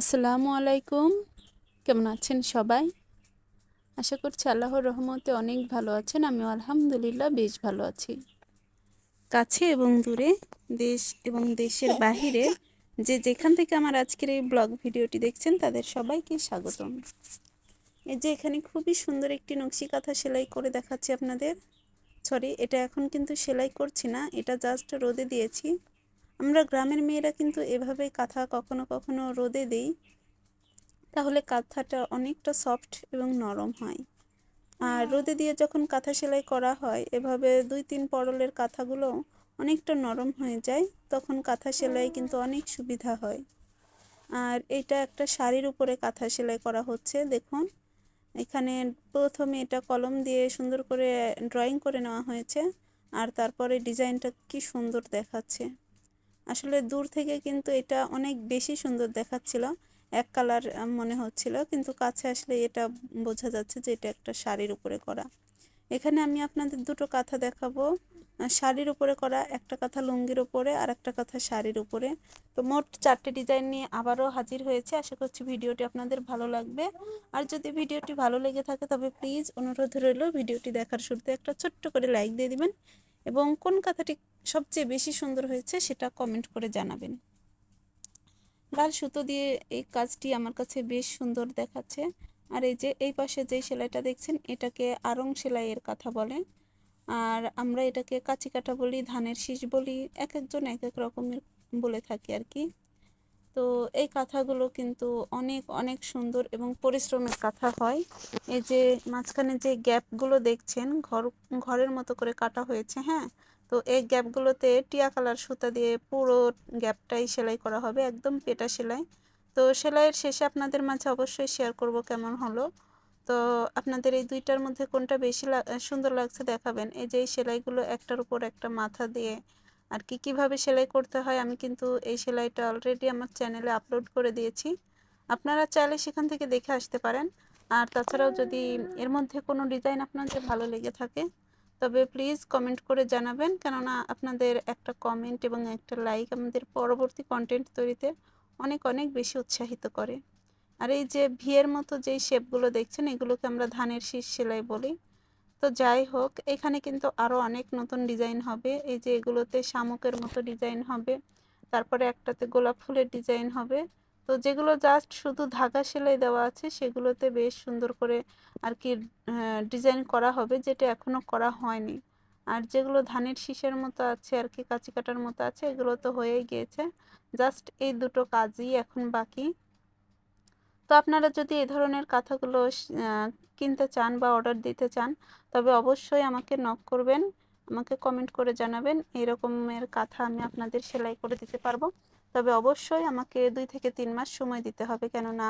আসসালামু আলাইকুম। কেমন আছেন সবাই? আশা করছি আল্লাহর রহমতে অনেক ভালো আছেন। আমিও আলহামদুলিল্লাহ বেশ ভালো আছি। কাছে এবং দূরে, দেশ এবং দেশের বাহিরে যে যেখান থেকে আমার আজকের এই ব্লগ ভিডিওটি দেখছেন, তাদের সবাইকে স্বাগতম। এই যে এখানে খুবই সুন্দর একটি নকশি কাঁথা সেলাই করে দেখাচ্ছি আপনাদের। সরি এটা এখন কিন্তু সেলাই করছি না, এটা জাস্ট রোদে দিয়েছি। আমরা গ্রামের মেয়েরা কিন্তু এভাবেই কাঁথা কখনো কখনো রোদে দিই তাহলে কাঁথাটা অনেকটা সফট এবং নরম হয়। আর রোদে দিয়ে যখন কাঁথা সেলাই করা হয় এভাবে দুই তিন পরলের কাঁথাগুলো অনেকটা নরম হয়ে যায় তখন কাঁথা সেলাই কিন্তু অনেক সুবিধা হয়। আর এটা একটা শাড়ির উপরে কাঁথা সেলাই করা হচ্ছে দেখুন। এখানে প্রথমে এটা কলম দিয়ে সুন্দর করে ড্রয়িং করে নেওয়া হয়েছে আর তারপরে ডিজাইনটা কি সুন্দর দেখাচ্ছে। আসলে দূর থেকে কিন্তু এটা অনেক বেশি সুন্দর দেখাচ্ছিল। এক কালার মনে হচ্ছিল, কিন্তু কাছে আসলে এটা বোঝা যাচ্ছে যে এটা একটা শাড়ির উপরে করা। এখানে আমি আপনাদের দুটো কাঁথা দেখাবো। শাড়ির উপরে করা, একটা কাঁথা লুঙ্গির উপরে আর একটা কাঁথা শাড়ির উপরে। তো মোট চারটে ডিজাইন নিয়ে আবারও হাজির হয়েছে। আশা করছি ভিডিওটি আপনাদের ভালো লাগবে। আর যদি ভিডিওটি ভালো লেগে থাকে তবে প্লিজ অনুরোধ রইল, ভিডিওটি দেখার শুরুতে একটা ছোট্ট করে লাইক দিয়ে দিবেন। এবং কোন কাঁথাটি সবচেয়ে বেশি সুন্দর হয়েছে সেটা কমেন্ট করে জানাবেন। লাল সুতো দিয়ে এই কাজটি আমার কাছে বেশ সুন্দর দেখাচ্ছে। আর এই যে, এই পাশে যেই সেলাইটা দেখছেন, এটাকে আরং সেলাইয়ের কথা বলে। আর আমরা এটাকে কাঁচি কাটা বলি, ধানের শীষ বলি, এক একজন এক এক রকমের বলে থাকি আর কি। তো এই কাঁথাগুলো কিন্তু অনেক অনেক সুন্দর এবং পরিশ্রমের কাঁথা হয়। এই যে মাঝখানে যে গ্যাপগুলো দেখছেন, ঘর, ঘরের মতো করে কাটা হয়েছে হ্যাঁ? তো এই গ্যাপগুলোতে টিয়া কালার সুতা দিয়ে পুরো গ্যাপটাই সেলাই করা হবে, একদম পেটা সেলাই। তো সেলাইয়ের শেষে আপনাদের মাঝে অবশ্যই শেয়ার করব কেমন হলো। তো আপনাদের এই দুইটার মধ্যে কোনটা বেশি সুন্দর লাগছে দেখাবেন। এই যে এই সেলাইগুলো একটার উপর একটা মাথা দিয়ে আর কি কীভাবে সেলাই করতে হয় আমি কিন্তু এই সেলাইটা অলরেডি আমার চ্যানেলে আপলোড করে দিয়েছি। আপনারা চাইলে সেখান থেকে দেখে আসতে পারেন। আর তাছাড়াও যদি এর মধ্যে কোনো ডিজাইন আপনাদের ভালো লেগে থাকে, তবে প্লিজ কমেন্ট করে জানাবেন। কেননা আপনাদের একটা কমেন্ট এবং একটা লাইক আমাদের পরবর্তী কন্টেন্ট তৈরিতে অনেক অনেক বেশি উৎসাহিত করে। আর এই যে ভিয়ের মতো যেই শেপগুলো দেখছেন, এগুলোকে আমরা ধানের শীষ সেলাই বলি। তো যাই হোক, এখানে কিন্তু আরও অনেক নতুন ডিজাইন হবে। এই যে এগুলোতে শামুকের মতো ডিজাইন হবে, তারপরে একটাতে গোলাপ ফুলের ডিজাইন হবে। তো যেগুলো জাস্ট শুধু ধাগা সেলাই দেওয়া আছে, সেগুলোতে বেশ সুন্দর করে আর কি ডিজাইন করা হবে, যেটা এখনও করা হয়নি। আর যেগুলো ধানের শীষের মতো আছে আর কি কাঁচি কাটার মতো আছে, এগুলো তো হয়েই গিয়েছে। জাস্ট এই দুটো কাজই এখন বাকি। তো আপনারা যদি এই ধরনের কাঁথাগুলো কিনতে চান বা অর্ডার দিতে চান, তবে অবশ্যই আমাকে নক করবেন, আমাকে কমেন্ট করে জানাবেন, এরকমের কাঁথা আমি আপনাদের সেলাই করে দিতে পারব। তবে অবশ্যই আমাকে দুই থেকে তিন মাস সময় দিতে হবে, কেননা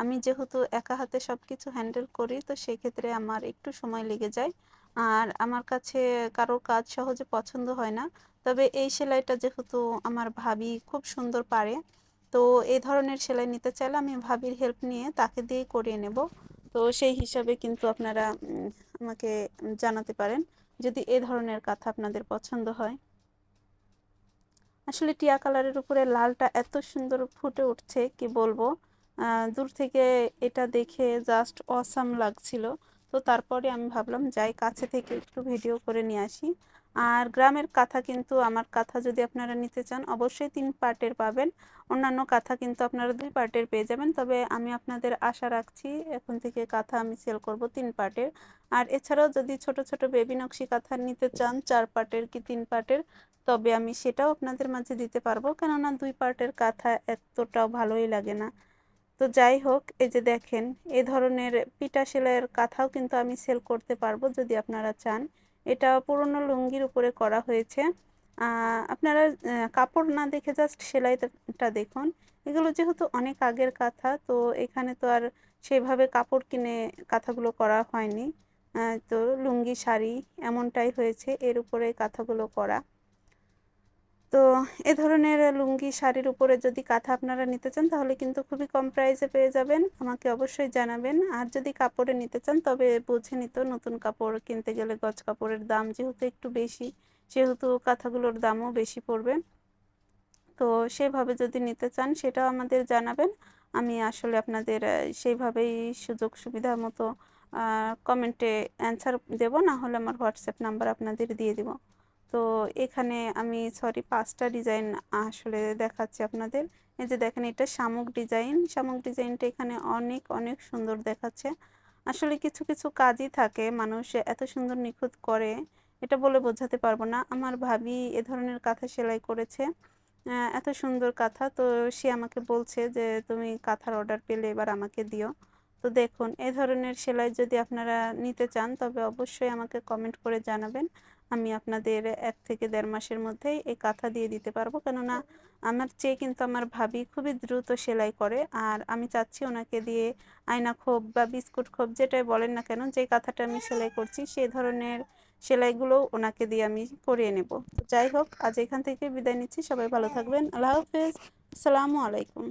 আমি যেহেতু একা হাতে সব কিছু হ্যান্ডেল করি, তো সেক্ষেত্রে আমার একটু সময় লেগে যায়। আর আমার কাছে কারোর কাজ সহজে পছন্দ হয় না। তবে এই সেলাইটা যেহেতু আমার ভাবি খুব সুন্দর পারে তো এই ধরনের সেলাই নিতে চাইলে আমি ভাবির হেল্প নিয়ে তাকে দিয়েই করিয়ে নেব। তো সেই হিসাবে কিন্তু আপনারা আমাকে জানাতে পারেন যদি এ ধরনের কাঁথা আপনাদের পছন্দ হয়। আসলে টিয়া কালারের উপরে লালটা এত সুন্দর ফুটে উঠছে, কি বলব? দূর থেকে এটা দেখে জাস্ট অসাম লাগছিল। তো তারপরে আমি ভাবলাম, যাই কাছে থেকে একটু ভিডিও করে নিয়ে আসি। আর গ্রামের কাঁথা কিন্তু আমার কাঁথা যদি আপনারা নিতে চান, অবশ্যই তিন পার্টের পাবেন। অন্যান্য কাঁথা কিন্তু আপনারা দুই পার্টের পেয়ে যাবেন, তবে আমি আপনাদের আশা রাখছি এখন থেকে কাঁথা আমি সেল করব তিন পার্টের। আর এছাড়াও যদি ছোট ছোট বেবি নকশি কাঁথা নিতে চান, চার পার্টের কি তিন পার্টের, তবে আমি সেটাও আপনাদের মাঝে দিতে পারব, কেননা দুই পার্টের কাঁথা এতটাও ভালোই লাগে না। তো যাই হোক, এই যে দেখেন, এ ধরনের পিটা সেলাইয়ের কাঁথাও কিন্তু আমি সেল করতে পারব যদি আপনারা চান। এটা পুরনো লুঙ্গির উপরে করা হয়েছে। আপনারা কাপড় না দেখে জাস্ট সেলাইটা দেখুন। এগুলো যেহেতু অনেক আগের কাঁথা, তো এখানে তো আর সেভাবে কাপড় কিনে কাঁথাগুলো করা হয়নি। তো লুঙ্গি, শাড়ি এমনটাই হয়েছে, এর উপরে কাঁথাগুলো করা। তো এ ধরনের লুঙ্গি শাড়ির উপরে যদি কাঁথা আপনারা নিতে চান, তাহলে কিন্তু খুবই কম প্রাইসে পেয়ে যাবেন। আমাকে অবশ্যই জানাবেন। আর যদি কাপড়ে নিতে চান, তবে বুঝে নিত নতুন কাপড় কিনতে গেলে গজ কাপড়ের দাম যেহেতু একটু বেশি, সেহেতু কাঁথাগুলোর দামও বেশি পড়বে। তো সেভাবে যদি নিতে চান, সেটাও আমাদের জানাবেন। আমি আসলে আপনাদের সেইভাবেই সুযোগ সুবিধা মতো কমেন্টে অ্যান্সার দেব না হলে আমার হোয়াটসঅ্যাপ নাম্বার আপনাদের দিয়ে দিব। তো এখানে আমি সরি পাঁচটা ডিজাইন আসলে দেখাচ্ছি আপনাদের। এই যে দেখেন, এটা শামুক ডিজাইন শামুক ডিজাইনটা এখানে অনেক অনেক সুন্দর দেখাচ্ছে। আসলে কিছু কিছু কাজই থাকে, মানুষ এত সুন্দর নিখুঁত করে, এটা বলে বোঝাতে পারব না। আমার ভাবি এ ধরনের কাঁথা সেলাই করেছে এত সুন্দর কাঁথা। তো সে আমাকে বলছে যে, তুমি কাঁথার অর্ডার পেলে, এবার আমাকে দিও। তো দেখুন, এ ধরনের সেলাই যদি আপনারা নিতে চান, তবে অবশ্যই আমাকে কমেন্ট করে জানাবেন। আমি আপনাদের এক থেকে দেড় মাসের মধ্যেই এই কাঁথা দিয়ে দিতে পারব। কেননা আমার চেয়ে কিন্তু আমার ভাবি খুবই দ্রুত সেলাই করে। আর আমি চাচ্ছি ওনাকে দিয়ে আয়না খোপ বা বিস্কুট খোপ যেটাই বলেন না কেন যে কাঁথাটা আমি সেলাই করছি সেই ধরনের সেলাইগুলো ওনাকে দিয়ে আমি করিয়ে নেব। যাই হোক, আজ এখান থেকে বিদায় নিচ্ছি। সবাই ভালো থাকবেন। আল্লাহ হাফেজ। আসসালামু আলাইকুম।